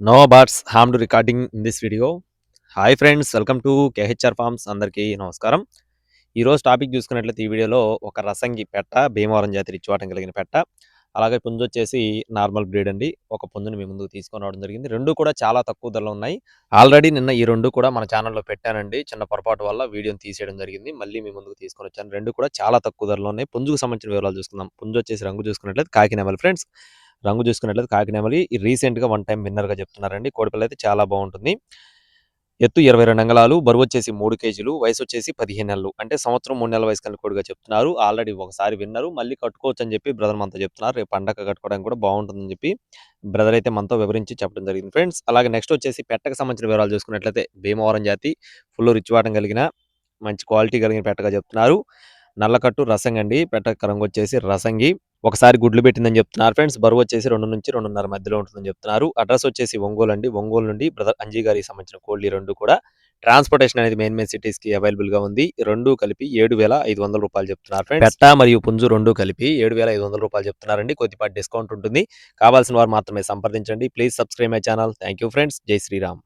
No birds harm to recording in this video hi friends welcome to KHR farms అందరికీ నమస్కారం. ఈరోజు topic చూసుకున్నట్లయితే ఈ వీడియోలో ఒక రసంగి పెట్ట భీమవరం జాతి రిచ్వాటం కలిగిన పెట్ట అలాగే పుంజు వచ్చేసి నార్మల్ బ్రీడ్ అండి. ఒక పుంజుని మీ ముందుకు తీసుకొని రావడం జరిగింది. రెండు కూడా చాలా తక్కువ ధరలో ఉన్నాయి. ఆల్రెడీ నిన్న ఈ రెండు కూడా మన ఛానల్లో పెట్టానండి. చిన్న పొరపాటు వల్ల వీడియోని తీసేయడం జరిగింది. మళ్ళీ మీ ముందుకు తీసుకొని వచ్చాను. రెండు కూడా చాలా తక్కువ ధరలో ఉన్నాయి. పుంజుకు సంబంధించిన వివరాలు చూసుకుందాం. పుంజు వచ్చేసి రంగు చూసుకున్నట్లయితే కాకినెమల్ ఫ్రెండ్స్ రంగు చూసుకున్నట్లయితే కాకినేమలి రీసెంట్గా వన్ టైం విన్నర్గా చెప్తున్నారండి. కోడిపిల్ల అయితే చాలా బాగుంటుంది. ఎత్తు ఇరవై రెండు అంగళాలు బరువు వచ్చేసి మూడు కేజీలు వయసు వచ్చేసి పదిహేను నెలలు. అంటే సంవత్సరం మూడు నెలల వయసు కలిగి కోడిగా చెప్తున్నారు. ఆల్రెడీ ఒకసారి విన్నారు. మళ్ళీ కట్టుకోవచ్చు అని చెప్పి బ్రదర్ మనతో చెప్తున్నారు. రేపు పండగ కట్టుకోవడానికి కూడా బాగుంటుందని చెప్పి బ్రదర్ అయితే మనతో వివరించి చెప్పడం జరిగింది ఫ్రెండ్స్. అలాగే నెక్స్ట్ వచ్చేసి పెట్టకు సంబంధించిన వివరాలు చూసుకున్నట్లయితే భీమవరం జాతి ఫుల్ రిచ్ వాటం కలిగిన మంచి క్వాలిటీ కలిగిన పెట్టగా చెప్తున్నారు. నల్లకట్టు రసంగి అండి వచ్చేసి రసంగి. ఒకసారి గుడ్లు పెట్టిందని చెప్తున్నారు ఫ్రెండ్స్. బరువు వచ్చేసి రెండు నుంచి రెండున్నర మధ్యలో ఉంటుందని చెప్తున్నారు. అడ్రస్ వచ్చేసి ఒంగోలు అండి ఒంగోలు నుండి బ్రదర్ అంజీ గారికి సంబంధించిన కోళ్ళి రెండు కూడా. ట్రాన్స్పోర్టేషన్ అనేది మెయిన్ మెయిన్ సిటీస్కి అవైలబుల్గా ఉంది రెండు కలిపి ఏడు వేల ఐదు వందల రూపాయలు చెప్తున్నారు ఫ్రెండ్స్. పెట్ట మరియు పుంజు రెండు కలిపి ఏడు వేల ఐదు వందల రూపాయలు చెప్తున్నారండి. కొద్దిపాటి డిస్కౌంట్ ఉంటుంది. కావాల్సిన వారు మాత్రమే సంప్రదించండి. Please subscribe my channel. Thank you friends. జై శ్రీరామ్.